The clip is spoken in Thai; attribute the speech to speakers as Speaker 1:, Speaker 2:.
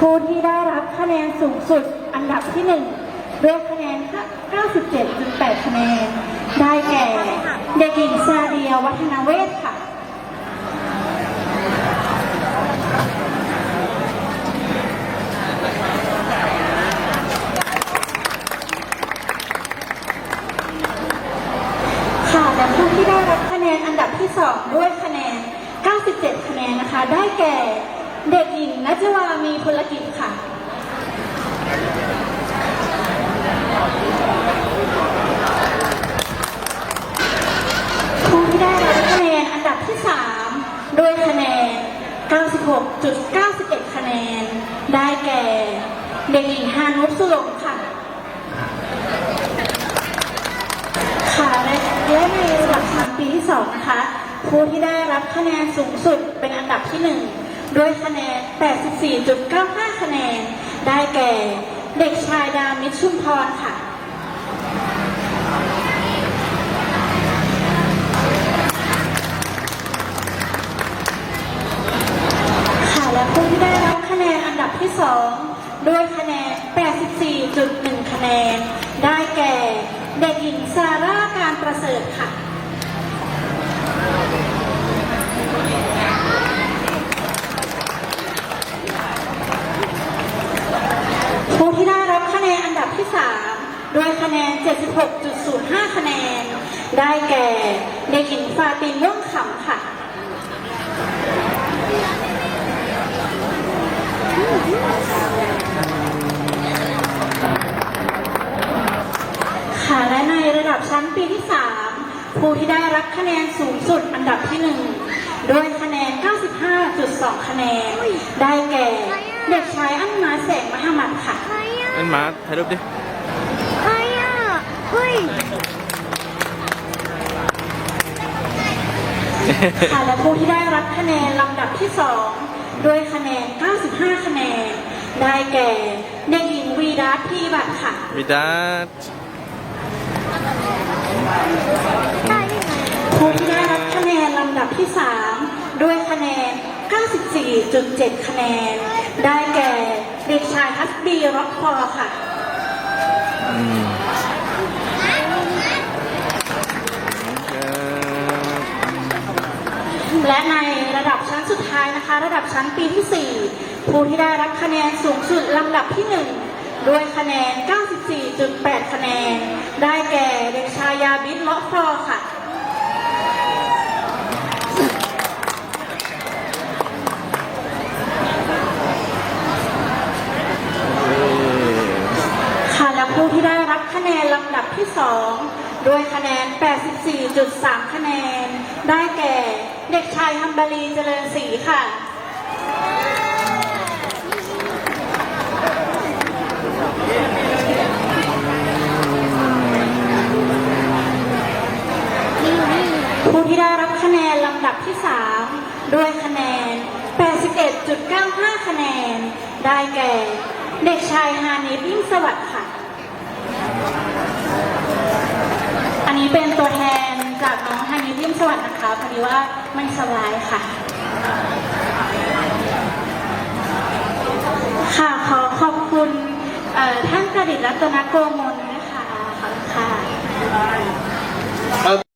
Speaker 1: ผู้ที่ได้รับคะแนนสูงสุดอันดับที่1ด้วยคะแนน 97.8 คะแนน ได้แก่ เด็กหญิงซาเดียวัฒนาเวศค่ะ ค่ะและผู้ที่ได้รับคะแนนอันดับที่2ด้วยคะแนน 97 คะแนนนะคะ ได้แก่ เด็กหญิงนัจวามีพลกิจค่ะ ผู้ที่ได้รับคะแนนอันดับที่ 3 ด้วยคะแนน 96.91 คะแนน ได้แก่ เด็กหญิงฮานุสุลงค่ะ ค่ะและและในระดับชั้นปีที่ 2 นะคะ ผู้ที่ได้รับคะแนนสูงสุดเป็นอันดับที่ 1 ด้วยคะแนน 84.95 คะแนน ได้แก่ เด็กชายดามิชุมพรค่ะค่ะและผู้ที่ได้รับคะแนนอันดับที่ 2 ด้วยคะแนน 84.1 คะแนน ได้แก่ เด็กหญิงซาร่าการประเสริฐค่ะ ผู้ที่ได้รับคะแนนอันดับที่ 3 ด้วย คะแนน 76.05 คะแนน ได้แก่เด็กหญิงฟาตินม่วงขำค่ะ ค่ะและในระดับชั้นปีที่ 3 ผู้ที่ได้รับคะแนนสูงสุดอันดับที่ 1 ด้วยคะแนน 95.2 คะแนน ได้แก่ เด็กชายอันมาแสงมหามัดค่ะ
Speaker 2: อะ
Speaker 3: เอ็นมาถ่ายรูปดิ
Speaker 2: เฮ้ย
Speaker 1: ค่ะและผู้ที่ได้รับคะแนนลำดับที่ 2 ด้วยคะแนน 95 คะแนน ได้แก่เด็กหญิงวีรัตน์พีบัตรค่ะ
Speaker 3: วิดาต
Speaker 2: ได้ยังไง
Speaker 1: ผู้ที่ได้รับคะแนนลำดับที่ 3 ด้วยคะแนน 94.7 คะแนน ได้แก่เด็กชายฮัสบีร็อกคอค่ะ
Speaker 3: อืมครับ
Speaker 1: และในระดับชั้นสุดท้ายนะคะ ระดับชั้นปีที่ 4 ผู้ที่ได้รับคะแนนสูงสุดลำดับที่ 1 ด้วยคะแนน 94.8 คะแนน ได้แก่เด็กชายยาบิดเลาะฟอค่ะ ค่ะและผู้ที่ได้รับคะแนนลำดับที่ 2 ด้วยคะแนน 84.3 คะแนน ได้แก่ เด็กชายฮัมบารีเจริญศรีค่ะ ผู้ที่ได้รับคะแนนลำดับที่ 3 ด้วยคะแนน 81.95 คะแนน ได้แก่ เด็กชายฮานิฟยิ่งสวัสดิ์ค่ะ อันนี้เป็นตัวแทนจากน้องฮานิฟยิ่ง สวัสดีนะคะ พอดีว่าไม่สบายค่ะ ค่ะขอขอบคุณท่านประดิษฐ์รัตนโกมลนะคะขอบคุณค่ะ